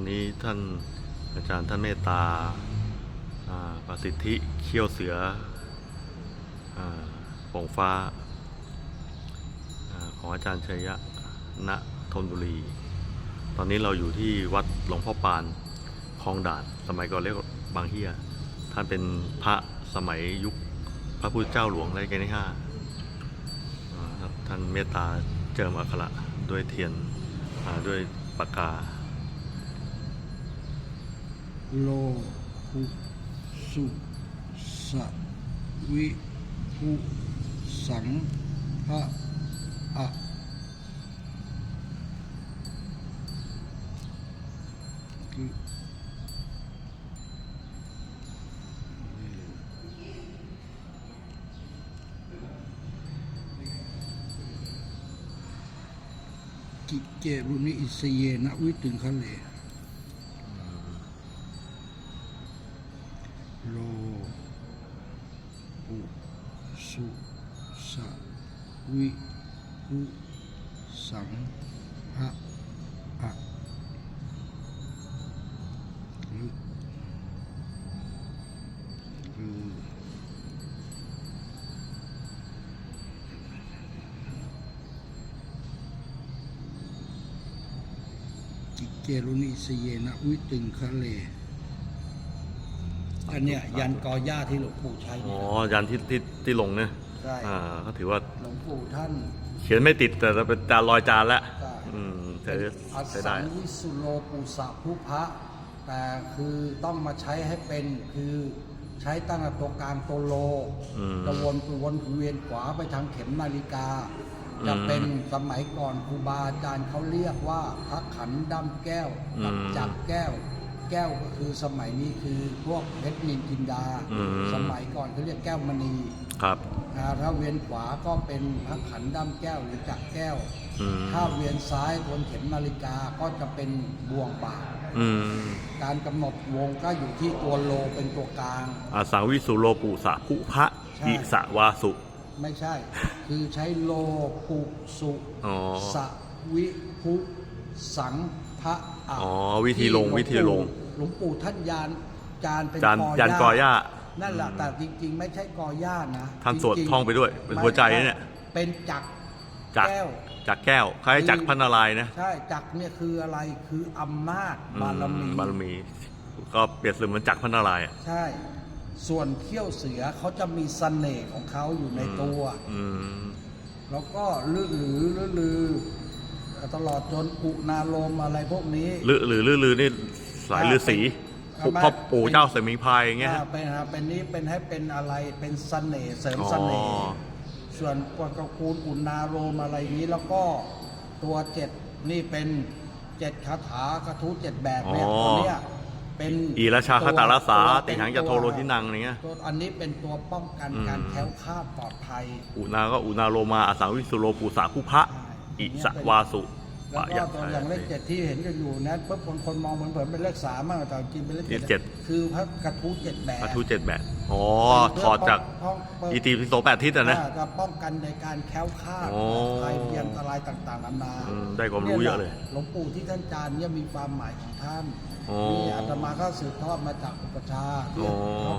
อนนี้ท่านอาจารย์ท่านเมตตาประสิทธิเขี้ยวเสืออาโป่งฟ้าอของอาจารย์ชัยยะณธนบุรี ตอนนี้เราอยู่ที่วัดหลวงพ่อปานคลองด่าน สมัยก่อนเรียกว่าบางเฮียท่านเป็นพระสมัยยุคพระพุทธเจ้าหลวงรัชกาลที่ห้าอ่าท่านเมตตาเจิมอักขระด้วยเทียนด้วยปากกา โลภุสุสวิภุสังพระอะคือกิเจรุนิอิสเยนะวิตึงคะเล ปุสุสะวิหุสังหะอะลึกคือกิเจรุนิสเยนะวิตึงคะเล อันเนี้ยยันกอย่าที่หลวงปู่ใช้อ๋เนี่อยยันที่ที่ที่ลงเนี่ยใช่อ่าก็ถือว่าหลวงปู่ท่านเขียนไม่ติดแต่เป็นจานรอยจานแล้วใช่อืมใช้อัสใช้สัได้ งวิสุโลปุสะภุพะแต่คือต้องมาใช้ให้เป็นคือใช้ตั้งแต่ตัวกลางตัวโลอืมจะวนวนเวียนขวาไปทางเข็มนาฬิกาจะเป็นสมัยก่อนครูบาอาจารย์เขาเรียกว่าพระขันดำแก้วกับอืม จักรแก้ว แก้วก็คือสมัยนี้คือพวกเพชรนินจินดา อืม สมัยก่อนเขาเรียกแก้วมณีครับ อ่าถ้าเวียนขวาก็เป็นพระขันดำแก้วหรือจักรแก้ว อืมถ้าเวียนซ้ายบนเข็มนาฬิกาก็จะเป็นบ่วงบาทอืมการกำหนดวงก็อยู่ที่ตัวโลเป็นตัวกลาง อาสังวิสุโลปุสะภุพระใช่ อิสะวาสุ ไม่ใช่ คือใช้โลปุสุอ๋อสะวิภุสัง พระอะอ๋อวิธีลงที่หวิธีลงหลวงปู่ท่านยานจานเป็นจานกอยันกอย่านั่นแหละแต่จริง ๆ ไม่ใช่กอย่านะท่านสวดจริๆท่องไปด้วยเป็นหัวใจนะเนี่ย เป็นจักรจักรแก้ว จากแก้วคล้ายจักรพันนารายณ์นะใช่จักรเนี่ยคืออะไรคืออำนาจบารมี อืบารมี ก็เปรียบเสมือนจักรพันนารายณ์อะใช่ ส่วนเขี้ยวเสือเขาจะมีเสน่ห์ของเขาอยู่ในตัว อืม แล้วก็ลือหรือลือลือ ตลอดจนอุณาโลมอะไรพวกนี้ ลือหรือลือลือนี่สายลือสีอ่าพ่อปู่เจ้าเสมิงพรายอย่างเงี้ย อ่าฮะเป็นฮะเป็นนี้เป็นให้เป็นอะไรเป็นเสน่ห์เสริมอ๋อเสน่ห์ส่วนปกกูลอุณาโลมอะไรนี้แล้วก็ตัวเจ็ดนี่เป็นเจ็ดคาถากระทู้เจ็ดแบบเนี่ยตัวเนี้ยเป็นอีราชาคาตาราสาตัวติหังจะโทโรทินังอะไรเงี้ย ตัวอันนี้เป็นตัวป้องกันอืมการแคล้วคลาดปลอดภัยอุนาก็อุนาโลมาอาสังวิสุโลปุสะภุพระอิ สะวาสุแล้วปะก็ยะตัวอย่างเลขเจ็ดที่เห็นกันอยู่นั้นปุ๊บคนคนมองเหมือนเผินเป็นเลขสามมากแต่จริงเป็นเลขเลขเจ็เจ็ดดคือพระกระทู้เจ็ดแบบปะทุเจ็ดแบบอ๋อเพื่ถอดจากป้องป้องอีตีพิโสแปดทิศอะนะอ่าจะป้องกันในการแคล้วคลาดโอ้ภัยเพียงอันตรายต่างๆนานาอืมได้ความรู้เยอะเลยหลวงปู่ที่ท่านจารย์เนี่ยมีความหมายของท่านโอ้นี่อาตมาก็สืบทอดมาจากอุปชฌาย์ที่โอ้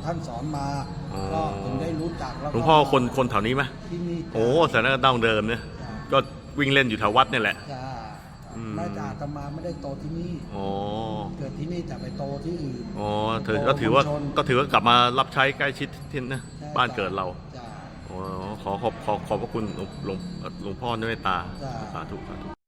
ท่านสอนมาโอ้ ก็ถึงได้รู้จักแล้วหลก็วงพ่อคนคนแถวนี้ไหมที่นี่จ้ะโอ้แสดงว่าดั้งเดิมเนี่ยจ้ะก็ วิ่งเล่นอยู่แถววัดนี่แหละ จ้าอืมแม่จ่าอาตมาไม่ได้โตที่นี่ อ๋อเกิดที่นี่แต่ไปโตที่อื่นอ๋อถือก็ถือว่าโตชุมชนก็ถือว่ากลับมารับใช้ใกล้ชิดที่นะใช่บ้านเกิดเราจ้า อ๋อขอขอบขอขอบพระคุณหลวงหลวงหลวงพ่อเมตตาจ้ะ สาธุสาธุ